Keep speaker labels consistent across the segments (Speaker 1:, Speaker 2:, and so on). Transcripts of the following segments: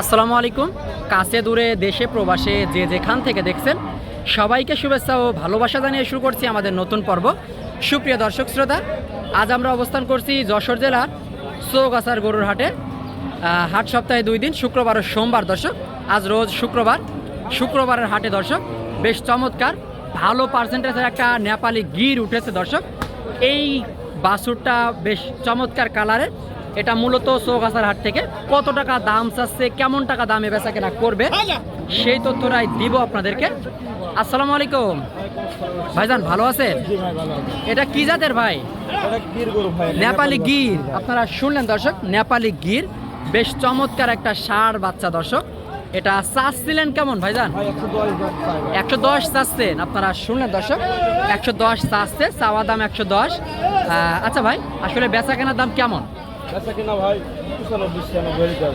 Speaker 1: আসসালামু আলাইকুম। কাছে দূরে দেশে, প্রবাসে যে যেখান থেকে দেখছেন, সবাইকে শুভেচ্ছা ও ভালোবাসা জানিয়ে শুরু করছি আমাদের নতুন পর্ব। সুপ্রিয় দর্শক শ্রোতা, আজ আমরা অবস্থান করছি যশোর জেলার চৌগাছার গরুর হাটে। হাট সপ্তাহে দুই দিন, শুক্রবার ও সোমবার দর্শক। আজ রোজ শুক্রবার, শুক্রবারের হাটে দর্শক, বেশ চমৎকার, ভালো পার্সেন্টেজের একটা নেপালি গির উঠেছে দর্শক। এই বাছুরটা বেশ চমৎকার কালারের এটা মূলত চৌগাছার হাট থেকে কত টাকা দাম চাচ্ছে কেমন টাকা দামে বেচা কেনা করবে সেই তথ্যটাই দিব আপনাদেরকে। আসসালামু আলাইকুম। ভাইজান ভালো আছেন?
Speaker 2: আছে।
Speaker 1: এটা কি জাতের ভাই?
Speaker 2: গির
Speaker 1: নেপালি গির। আপনারা শুনলেন দর্শক নেপালি গির। বেশ চমৎকার একটা ষাঁড় বাচ্চা দর্শক। এটা চাচ্ছিলেন কেমন ভাইজান?
Speaker 2: একশো দশ
Speaker 1: চাচ্ছেন আপনারা শুনলেন দর্শক। একশো দশ চাচ্ছে চাওয়া দাম একশো দশ। আচ্ছা ভাই আসলে বেচা কেনার দাম কেমন?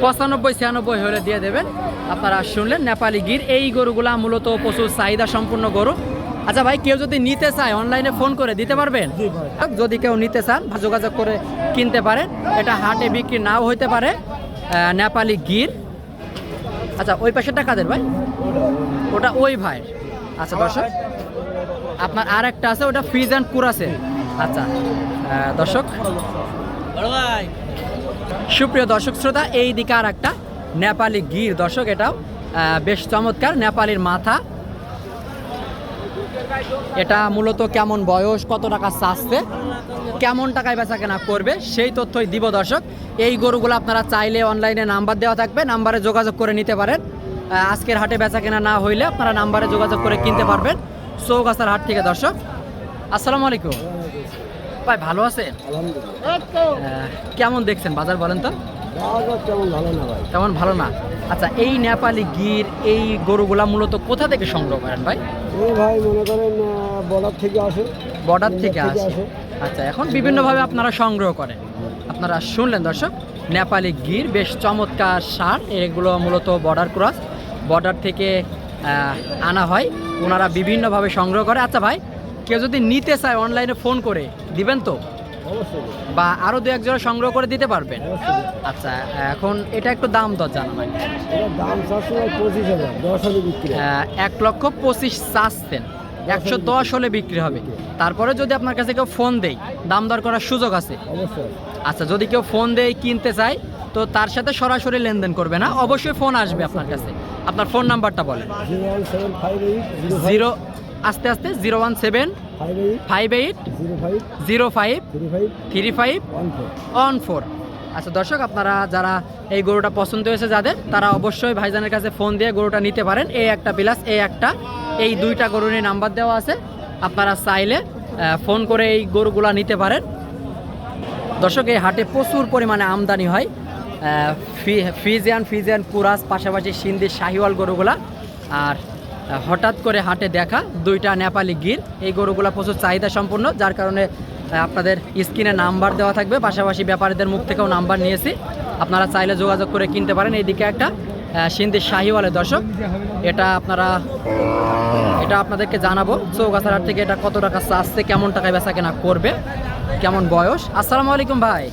Speaker 2: পঁচানব্বই ছিয়ানব্বই হয়ে
Speaker 1: হলে দিয়ে দেবেন। আপনারা শুনলেন নেপালি গির। এই গরুগুলা মূলত প্রচুর চাহিদা সম্পূর্ণ গরু। আচ্ছা ভাই কেউ যদি নিতে চায় অনলাইনে ফোন করে দিতে পারবেন? যদি কেউ নিতে চান যোগাযোগ করে কিনতে পারেন এটা হাটে বিক্রি নাও হইতে পারে নেপালি গির। আচ্ছা ওই পাশেরটা কাদের ভাই? ওটা ওই ভাইয়ের। আচ্ছা দর্শক আপনার আর একটা আছে ওটা ফ্রিজ অ্যান্ড কুরাসের। আচ্ছা দর্শক সুপ্রিয় দর্শক শ্রোতা, এই দিকে আর একটা নেপালি গির। দর্শক, এটাও বেশ চমৎকার, নেপালির মাথা। এটা মূলত কেমন বয়স, কত টাকা চাচ্ছে, কেমন টাকায় বেচা কেনা করবে, সেই তথ্যই দিব দর্শক। এই গরুগুলো আপনারা চাইলে অনলাইনে নাম্বার দেওয়া থাকবে, নাম্বারে যোগাযোগ করে নিতে পারেন। আজকের হাটে বেচা কেনা না হইলে আপনারা নাম্বারে যোগাযোগ করে কিনতে পারবেন। চৌগাছার হাট থেকে দর্শক। আসসালামু আলাইকুম। ভাই ভালো আছেন? কেমন দেখছেন বাজার বলেন তো?
Speaker 2: তেমন ভালো না।
Speaker 1: আচ্ছা এই নেপালি গির এই গরুগুলা মূলত কোথা থেকে সংগ্রহ করেন ভাই?
Speaker 2: ভাই মনে করেন বর্ডার থেকে আসে।
Speaker 1: বর্ডার থেকে আসে। আচ্ছা এখন বিভিন্নভাবে আপনারা সংগ্রহ করেন। আপনারা শুনলেন দর্শক নেপালি গির বেশ চমৎকার সার এগুলো মূলত বর্ডার ক্রস। বর্ডার থেকে আনা হয়। ওনারা বিভিন্নভাবে সংগ্রহ করে। আচ্ছা ভাই কেউ যদি নিতে চায় অনলাইনে ফোন করে দিবেন তো? বা আরও দু এক জোড়া সংগ্রহ করে দিতে পারবেন। আচ্ছা এখন এটা একটু দাম দর জানা
Speaker 2: দাম পঁচিশ হাজার দশ হাজার বিক্রি
Speaker 1: এক লক্ষ পঁচিশ চাচ্ছেন। একশো দশ হলে বিক্রি হবে। তারপরে যদি আপনার কাছে কেউ ফোন দেয় দাম দর করার সুযোগ আছে। আচ্ছা যদি কেউ ফোন দেয় কিনতে চায় তো তার সাথে সরাসরি লেনদেন করবে না। অবশ্যই ফোন আসবে আপনার কাছে। আপনার ফোন নাম্বারটা বলেন।
Speaker 2: জিরো
Speaker 1: আস্তে আস্তে zero one seven
Speaker 2: five eight zero five three five one four.
Speaker 1: আচ্ছা দর্শক, আপনারা যারা এই গরুটা পছন্দ হয়েছে যাদের, তারা অবশ্যই ভাইজানের কাছে ফোন দিয়ে গরুটা নিতে পারেন। এই একটা প্লাস এই একটা। এই দুইটা গরুর নাম্বার দেওয়া আছে। আপনারা চাইলে ফোন করে এই গরুগুলা নিতে পারেন। দর্শক, এই হাটে প্রচুর পরিমাণে আমদানি হয়। ফিজিয়ান ফিজিয়ান কুরাস পাশাপাশি সিন্ধি, শাহিওয়াল গরুগুলা। আর হঠাৎ করে হাটে দেখা দুইটা নেপালি গির। এই গরুগুলা প্রচুর চাহিদা সম্পূর্ণ যার কারণে আপনাদের স্ক্রিনে নাম্বার দেওয়া থাকবে। পাশাপাশি ব্যাপারীদের মুখ থেকেও নাম্বার নিয়েছি। আপনারা চাইলে যোগাযোগ করে কিনতে পারেন। এইদিকে একটা আহ, সিন্ধি শাহিওয়ালের দর্শক। এটা আপনারা এটা আপনাদেরকে জানাব চৌগাছার থেকে এটা কত টাকা চাচ্ছে কেমন টাকায় বেচা কেনা করবে কেমন বয়স। আসসালামু আলাইকুম ভাই।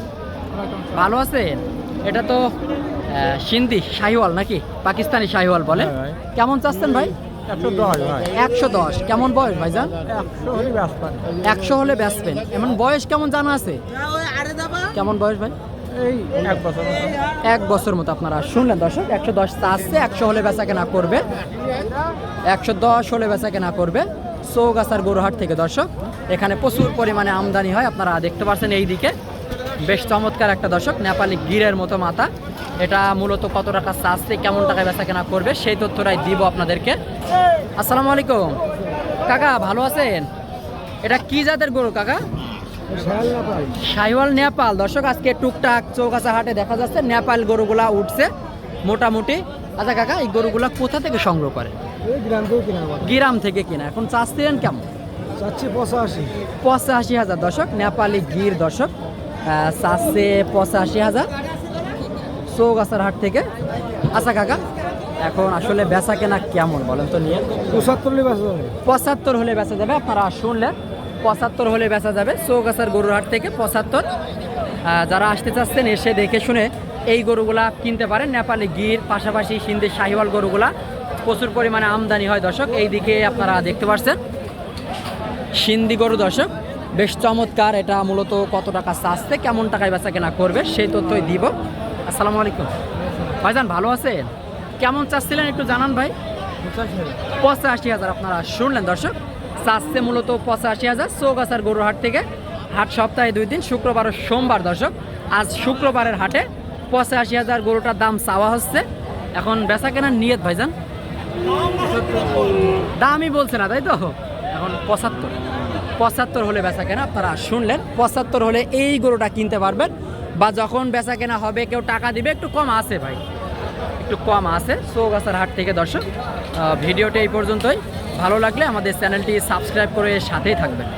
Speaker 1: ভালো আছেন? এটা তো সিন্ধি শাহিওয়াল নাকি? পাকিস্তানি শাহিওয়াল বলে।
Speaker 2: হ্যাঁ
Speaker 1: কেমন চাচ্ছেন ভাই?
Speaker 2: একশো দশ ভাই।
Speaker 1: একশো দশ। কেমন বয়স ভাইজান?
Speaker 2: একশো হলে ব্যস্ত
Speaker 1: একশো হলে বেচবেন এমন বয়স কেমন জানা আছে? কেমন বয়স ভাই?
Speaker 2: এই এক বছর
Speaker 1: এক বছর মতো আপনারা শুনলেন দর্শক একশো দশ চাচ্ছে একশো হলে বেচা কেনা করবে। একশো দশ হলে বেচা কেনা করবে চৌগাছার গরুহাট থেকে দর্শক। এখানে প্রচুর পরিমাণে আমদানি হয় আপনারা দেখতে পাচ্ছেন এই দিকে বেশ চমৎকার একটা দর্শক নেপালি গিরের মতো মাথা। এটা মূলত কত টাকা চাচ্ছে কেমন টাকায় বেচা কেনা করবে সেই তথ্যটাই দিব আপনাদেরকে। আসসালামু আলাইকুম। কাকা ভালো আছেন? এটা কি জাতের গরু কাকা? সাইওয়াল নেপাল। দর্শক আজকে টুকটাক চৌকাছা হাটে দেখা যাচ্ছে নেপাল গরুগুলা উঠছে মোটামুটি। আচ্ছা কাকা এই গরুগুলা কোথা থেকে সংগ্রহ করে?
Speaker 2: গ্রাম থেকে কিনা।
Speaker 1: এখন চাচ্ছিলেন কেমন?
Speaker 2: চাচ্ছি পঁচাশি।
Speaker 1: পঁচাশি হাজার। দর্শক নেপালি গির দর্শক চাচ্ছে পঁচাশি হাজার। চৌগাছার হাট থেকে। আচ্ছা কাকা এখন আসলে বেচা কেনা কেমন বলেন তো নিয়ে?
Speaker 2: পঁচাত্তর হলে ব্যস্ত হবে
Speaker 1: পঁচাত্তর হলে বেচা যাবে আপনারা শুনলেন। পঁচাত্তর হলে বেচা যাবে চৌগাছার গরুর হাট থেকে পঁচাত্তর। যারা আসতে চাচ্ছেন এসে দেখে শুনে এই গরুগুলা কিনতে পারেন। নেপালি গির পাশাপাশি সিন্ধি শাহিওয়াল গরুগুলা। প্রচুর পরিমাণে আমদানি হয় দর্শক এই দিকে আপনারা দেখতে পাচ্ছেন। সিন্ধি গরু দর্শক বেশ চমৎকার। এটা মূলত কত টাকা চাচ্ছে কেমন টাকায় বেচা কেনা করবে সেই তথ্যই দিব। আসসালামু আলাইকুম। ভাইজান, ভালো আছেন? কেমন চাচ্ছিলেন একটু জানান ভাই? পঁচাশি হাজার আপনারা শুনলেন, দর্শক। চাচ্ছে মূলত পঁচাশি হাজার চৌগাছার গরুর হাট থেকে। হাট সপ্তাহে দুই দিন, শুক্রবার ও সোমবার, দর্শক। আজ শুক্রবারের হাটে পঁচাশি হাজার গরুটার দাম চাওয়া হচ্ছে। এখন বেচা কেনার নিয়ত ভাইজান? দামই বলছে না, তাই তো? এখন পঁচাত্তর। পঁচাত্তর হলে বেচা কেনা, আপনারা শুনলেন। পঁচাত্তর হলে এই গরুটা কিনতে পারবেন। বা যখন বেচা কেনা হবে, কেউ টাকা দিবে, একটু কম আছে ভাই। একটু কম আছে, চৌগাছার হাট থেকে দর্শক। ভিডিওটা এই পর্যন্তই। ভালো লাগলে আমাদের চ্যানেলটি সাবস্ক্রাইব করে সাথেই থাকবেন।